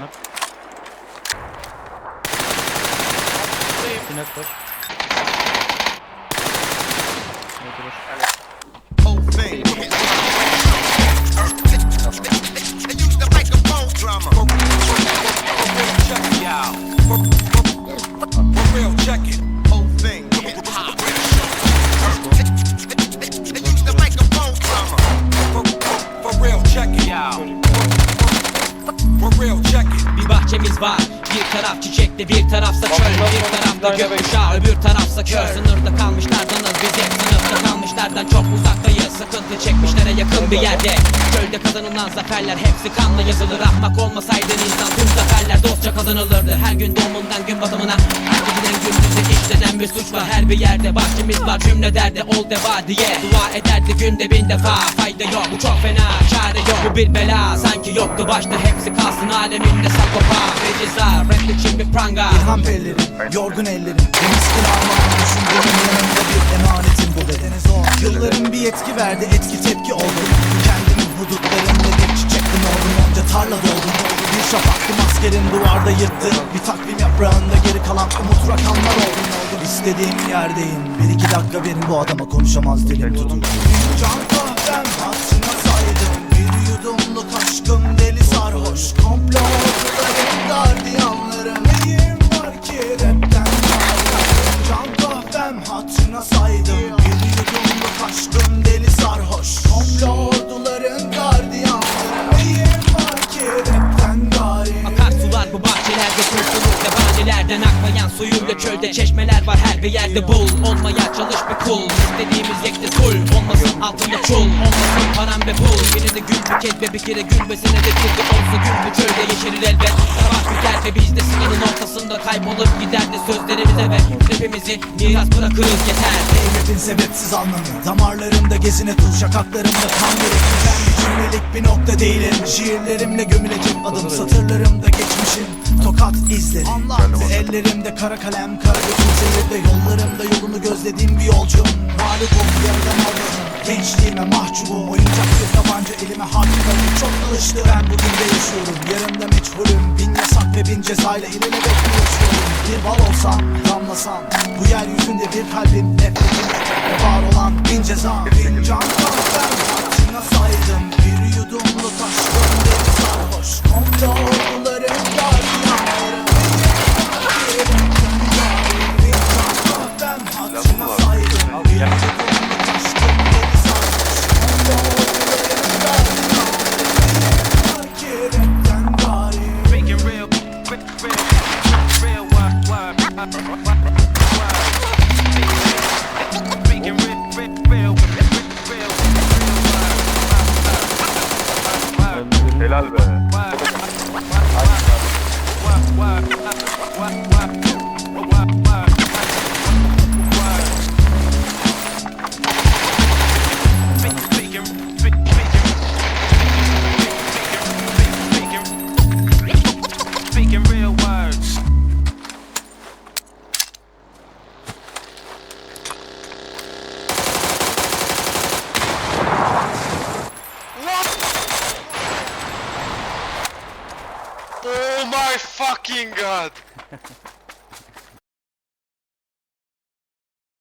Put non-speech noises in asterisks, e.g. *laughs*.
Sinak. Sinak var. Oturur. whole For real, check it. Bir bahçemiz var Bir taraf çiçekli bir tarafsa çöl Bir tarafta gökkuşağı öbür tarafsa kör Sınırda kalmışlardanız biz hep sınıfta kalmışlardan çok uzaktayız. Sıkıntı çekmişlere yakın bir yerde. Çölde kazanılan zaferler hepsi kanla yazılır. Ahmak olmasaydın insan tüm zaferler dostça kazanılırdı. Her gün doğumundan gün batımına. Her geceden gündüze işlenen bir suç var. Her bir yerde bahçemiz var cümle derdi ol deva diye. Dua ederdi günde bin defa. Fayda yok bu çok fena yok bu bir bela. Sanki yoktu başta hepsi kalsın aleminde sakopa. Ve ceza rap için bir pranga. İlham ellerim, yorgun ellerim. Temizkin almadan düşündüğümün yanında bir emanetim bu bedene zor Yılların bir etki verdi, etki tepki oldu. Kendimin hudutlarında bir çiçektim oldum Onca tarla doldum Bir şafaktım askerin duvarda yırttı. Bir takvim yaprağında geri kalan umut rakamlar oldum oldum İstediğim yerdeyim. Bir iki dakika verin bu adama konuşamaz dilim tutun. Can kahvem hatırına Zebanilerden akmayan suyuyla çölde çeşmeler var. Her bir yerde bul. Olmaya çalış bir kul. İstediğimiz yekte sul Olmasın altında çul. Olmasın param ve pul. Yine de gül bir kez ve bir kere gülmesine de kirli olsa gül bu çölde yeşerir elbet. Sabah biter ve biz de sınırın ortasında kaybolup gider de sözlerimize ve Rapimizi miras bırakırız. Yeter. Rapin sebepsiz anlamı. Damarlarımda gezine tur şakaklarımda kan birikti Ben bir cümlelik bir nokta değilim. Şiirlerimle gömülecek adım. Satırlarımda geçmişim. Tokat izleri. Anlattı ellerimde kara kalem Kara zehirde Yollarımda yolunu gözlediğim bir yolcum. Mağlubum yarıdan aldım. Gençliğime mahcubum Oyuncak bir tabanca elime harikalı Çok alıştı ben bugün de yaşıyorum. Yarımda meçhulüm. Bin yasak ve bin cezayla ilelebet yaşıyorum. Bir bal olsam damlasam Bu yeryüzünde bir kalbim Nefretimle ve var olan bin ceza Helal be. Oh my fucking god. *laughs*